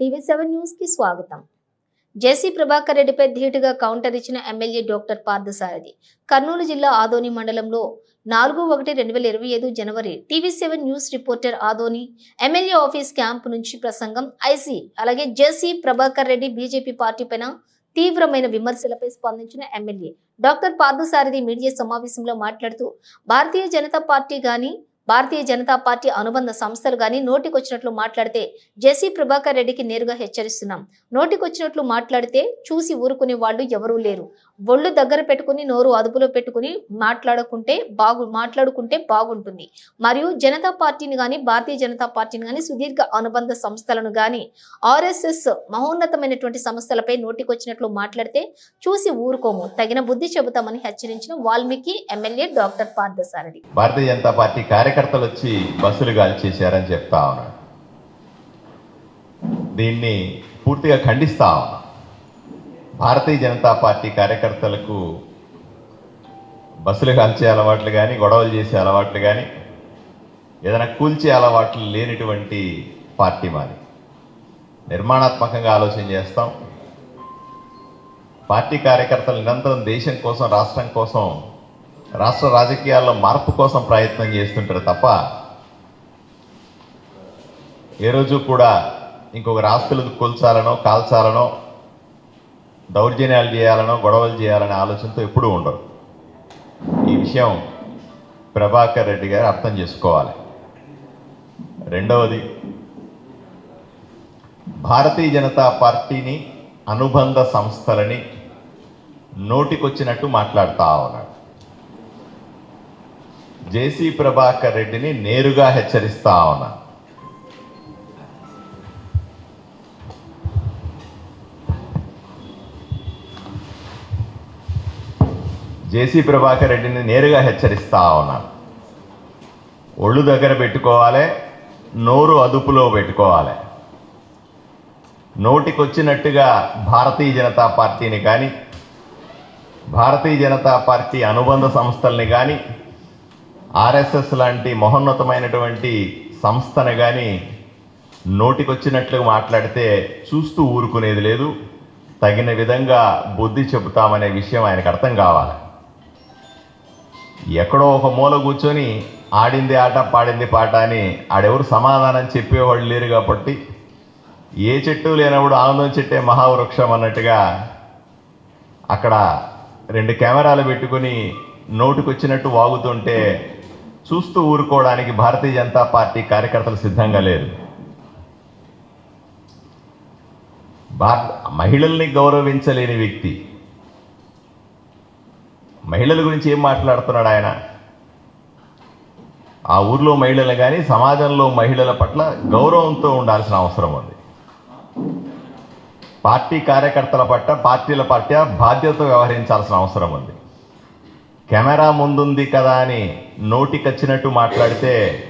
TV seven న్యూస్కి స్వాగతం. జేసీ ప్రభాకర్ రెడ్డిపై ధీటుగా కౌంటర్ ఇచ్చిన ఎమ్మెల్యే డాక్టర్ పార్థసారథి కర్నూలు జిల్లా ఆదోని మండలంలో నాలుగు ఒకటి రెండు వేల ఇరవై ఐదు జనవరి TV seven news reporter Adoni MLA office camp నుంచి ప్రసంగం ఐసీ అలాగే JC Prabhakar Reddy BJP party పైన తీవ్రమైన విమర్శలపై స్పందించిన ఎమ్మెల్యే డాక్టర్ పార్థసారథి మీడియా సమావేశంలో మాట్లాడుతూ భారతీయ జనతా పార్టీ గాని భారతీయ జనతా పార్టీ అనుబంధ సంస్థలు గాని నోటికొచ్చినట్లు మాట్లాడితే జెసి ప్రభాకర్ రెడ్డికి నేరుగా హెచ్చరిస్తున్నాం. నోటికొచ్చినట్లు మాట్లాడితే చూసి ఊరుకునే వాళ్ళు ఎవరూ లేరు. ఒళ్ళు దగ్గర పెట్టుకుని నోరు అదుపులో పెట్టుకుని మాట్లాడుకుంటే బాగు మాట్లాడుకుంటే బాగుంటుంది. మరియు జనతా పార్టీని కానీ భారతీయ జనతా పార్టీని కానీ సుదీర్ఘ అనుబంధ సంస్థలను కానీ ఆర్ఎస్ఎస్ మహోన్నతమైనటువంటి సంస్థలపై నోటికొచ్చినట్లు మాట్లాడితే చూసి ఊరుకోము. తగిన బుద్ధి చెబుతామని హెచ్చరించిన Valmiki MLA doctor Parthasarathi. Bharatiya Janata party కార్యకర్తలు వచ్చి బస్సులు కాల్చేశారని చెప్తా ఉన్నాడు. దీన్ని పూర్తిగా ఖండిస్తా ఉన్నా భారతీయ జనతా పార్టీ కార్యకర్తలకు బస్సులు కాల్చే అలవాట్లు కానీ గొడవలు చేసే అలవాట్లు కానీ ఏదైనా కూల్చే అలవాట్లు లేనిటువంటి పార్టీ మాది. నిర్మాణాత్మకంగా ఆలోచన చేస్తాం. పార్టీ కార్యకర్తలు నిరంతరం దేశం కోసం రాష్ట్రం కోసం రాష్ట్ర రాజకీయాల్లో మార్పు కోసం ప్రయత్నం చేస్తుంటారు తప్ప ఏ రోజు కూడా ఇంకొక రాష్ట్రాలు కూల్చాలనో కాల్చాలనో దౌర్జన్యాలు చేయాలనో గొడవలు చేయాలనే ఆలోచనతో ఎప్పుడూ ఉండరు. ఈ విషయం ప్రభాకర్ రెడ్డి గారు అర్థం చేసుకోవాలి. రెండవది భారతీయ జనతా పార్టీని అనుబంధ సంస్థలని నోటికొచ్చినట్టు మాట్లాడుతా ఉన్నాడు. జేసీ ప్రభాకర్ రెడ్డిని నేరుగా హెచ్చరిస్తా ఉన్నా జేసీ ప్రభాకర్ రెడ్డిని నేరుగా హెచ్చరిస్తా ఉన్నాను ఒళ్ళు దగ్గర పెట్టుకోవాలి నోరు అదుపులో పెట్టుకోవాలి. నోటికొచ్చినట్టుగా భారతీయ జనతా పార్టీని కానీ భారతీయ జనతా పార్టీ అనుబంధ సంస్థల్ని కానీ ఆర్ఎస్ఎస్ లాంటి మహోన్నతమైనటువంటి సంస్థను కానీ నోటికొచ్చినట్లుగా మాట్లాడితే చూస్తూ ఊరుకునేది లేదు. తగిన విధంగా బుద్ధి చెబుతామనే విషయం ఆయనకు అర్థం కావాలి. ఎక్కడో ఒక మూల కూర్చొని ఆడింది ఆట పాడింది పాట అని ఆడెవరు సమాధానం చెప్పేవాళ్ళు లేరు కాబట్టి ఏ చెట్టు లేనప్పుడు ఆనందం చెట్టే మహావృక్షం అన్నట్టుగా అక్కడ రెండు కెమెరాలు పెట్టుకుని నోటుకొచ్చినట్టు వాగుతుంటే చూస్తూ ఊరుకోవడానికి భారతీయ జనతా పార్టీ కార్యకర్తలు సిద్ధంగా లేరు. భారత మహిళల్ని గౌరవించలేని వ్యక్తి మహిళల గురించి ఏం మాట్లాడుతున్నాడు ఆయన? ఆ ఊర్లో మహిళలు కానీ సమాజంలో మహిళల పట్ల గౌరవంతో ఉండాల్సిన అవసరం ఉంది. పార్టీ కార్యకర్తల పట్ల పార్టీల పట్ల బాధ్యతతో వ్యవహరించాల్సిన అవసరం ఉంది. కెమెరా ముందుంది కదా అని నోటికొచ్చినట్టు మాట్లాడితే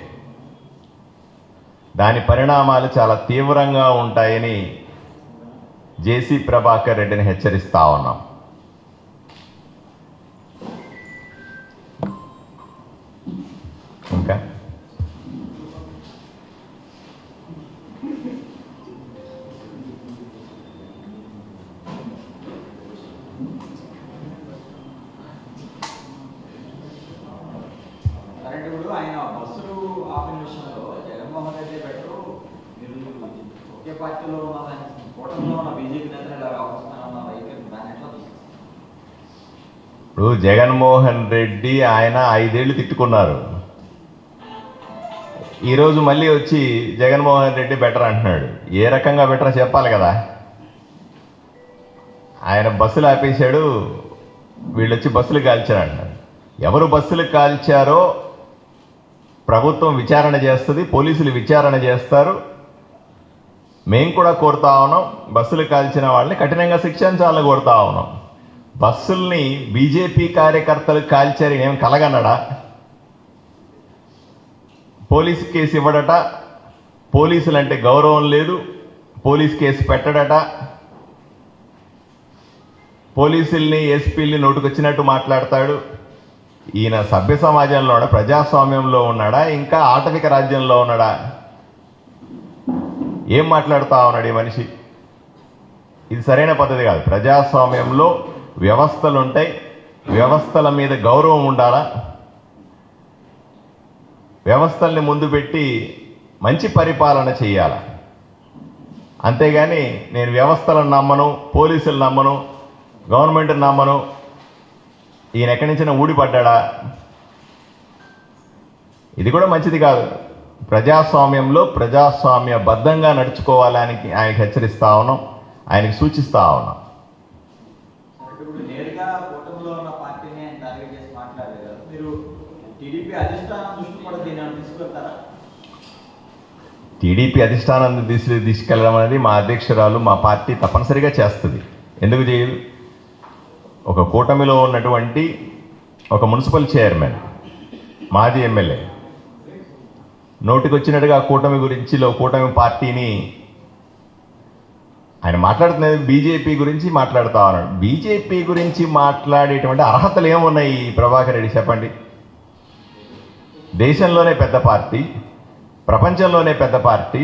దాని పరిణామాలు చాలా తీవ్రంగా ఉంటాయని జేసీ ప్రభాకర్ రెడ్డిని హెచ్చరిస్తా ఉన్నాం. ఏ పార్టీలో ఉన్న కూటమిలో ఉన్న బీజేపీ నేతలు ఇలా వ్యవహరిస్తానన్న వైఖరి దాన్ని ఎట్లా ఇప్పుడు జగన్మోహన్ రెడ్డి ఆయన ఐదేళ్ళు తిట్టుకున్నారు. ఈరోజు మళ్ళీ వచ్చి జగన్మోహన్ రెడ్డి బెటర్ అంటున్నాడు. ఏ రకంగా బెటర్ చెప్పాలి కదా? ఆయన బస్సులు ఆపేశాడు వీళ్ళు వచ్చి బస్సులు కాల్చారు అంటున్నారు. ఎవరు బస్సులు కాల్చారో ప్రభుత్వం విచారణ చేస్తుంది పోలీసులు విచారణ చేస్తారు. మేము కూడా కోరుతా ఉన్నాం బస్సులు కాల్చిన వాళ్ళని కఠినంగా శిక్షించాలని కోరుతా ఉన్నాం. బస్సుల్ని బీజేపీ కార్యకర్తలు కాల్చారు ఏం కలగనడా పోలీస్ కేసు ఇవ్వడట పోలీసులు అంటే గౌరవం లేదు పోలీస్ కేసు పెట్టడట. పోలీసుల్ని ఎస్పీల్ని నోటుకొచ్చినట్టు మాట్లాడతాడు. ఈయన సభ్య సమాజంలో ఉన్నాడా ప్రజాస్వామ్యంలో ఉన్నాడా ఇంకా ఆటవిక రాజ్యంలో ఉన్నాడా? ఏం మాట్లాడుతా ఉన్నాడు ఈ మనిషి? ఇది సరైన పద్ధతి కాదు. ప్రజాస్వామ్యంలో వ్యవస్థలు ఉంటాయి. వ్యవస్థల మీద గౌరవం ఉండాలా? వ్యవస్థల్ని ముందు పెట్టి మంచి పరిపాలన చేయాల అంతేగాని నేను వ్యవస్థలను నమ్మను పోలీసులు నమ్మను గవర్నమెంట్ని నమ్మను. ఈయన ఎక్కడి నుంచి ఊడిపడ్డా ఇది కూడా మంచిది కాదు. ప్రజాస్వామ్యంలో ప్రజాస్వామ్యబద్ధంగా నడుచుకోవాలని ఆయనకి హెచ్చరిస్తా ఉన్నాం. ఆయనకి సూచిస్తా ఉన్నాం. టీడీపీ అధిష్టానాన్ని తీసు తీసుకెళ్ళడం అనేది మా అధ్యక్షురాలు మా పార్టీ తప్పనిసరిగా చేస్తుంది. ఎందుకు చేయదు? ఒక కూటమిలో ఉన్నటువంటి ఒక మున్సిపల్ చైర్మన్ మాజీ ఎమ్మెల్యే నోటికొచ్చినట్టుగా కూటమి గురించి లో కూటమి పార్టీని ఆయన మాట్లాడుతున్నది బీజేపీ గురించి మాట్లాడుతా ఉన్నాడు. బీజేపీ గురించి మాట్లాడేటువంటి అర్హతలు ఏమున్నాయి? ఈ ప్రభాకర్ రెడ్డి చెప్పండి. దేశంలోనే పెద్ద పార్టీ ప్రపంచంలోనే పెద్ద పార్టీ.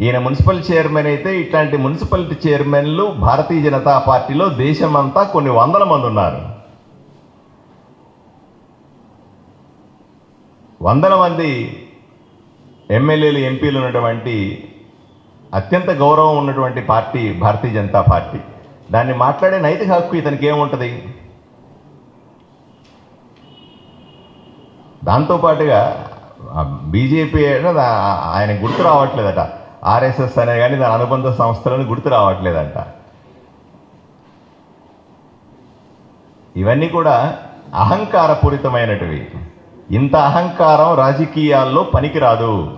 ఈయన మున్సిపల్ చైర్మన్ అయితే ఇట్లాంటి మున్సిపాలిటీ చైర్మన్లు భారతీయ జనతా పార్టీలో దేశమంతా కొన్ని వందల మంది ఉన్నారు. వందల మంది ఎమ్మెల్యేలు ఎంపీలు ఉన్నటువంటి అత్యంత గౌరవం ఉన్నటువంటి పార్టీ భారతీయ జనతా పార్టీ. దాన్ని మాట్లాడే నైతిక హక్కు ఇతనికి ఏముంటుంది? దాంతోపాటుగా బీజేపీ ఆయన గుర్తు రావట్లేదట. ఆర్ఎస్ఎస్ అనే కానీ దాని అనుబంధ సంస్థలను గుర్తు రావట్లేదంట. ఇవన్నీ కూడా అహంకారపూరితమైనటివి. ఇంత అహంకారం రాజకీయాల్లో పనికిరాదు.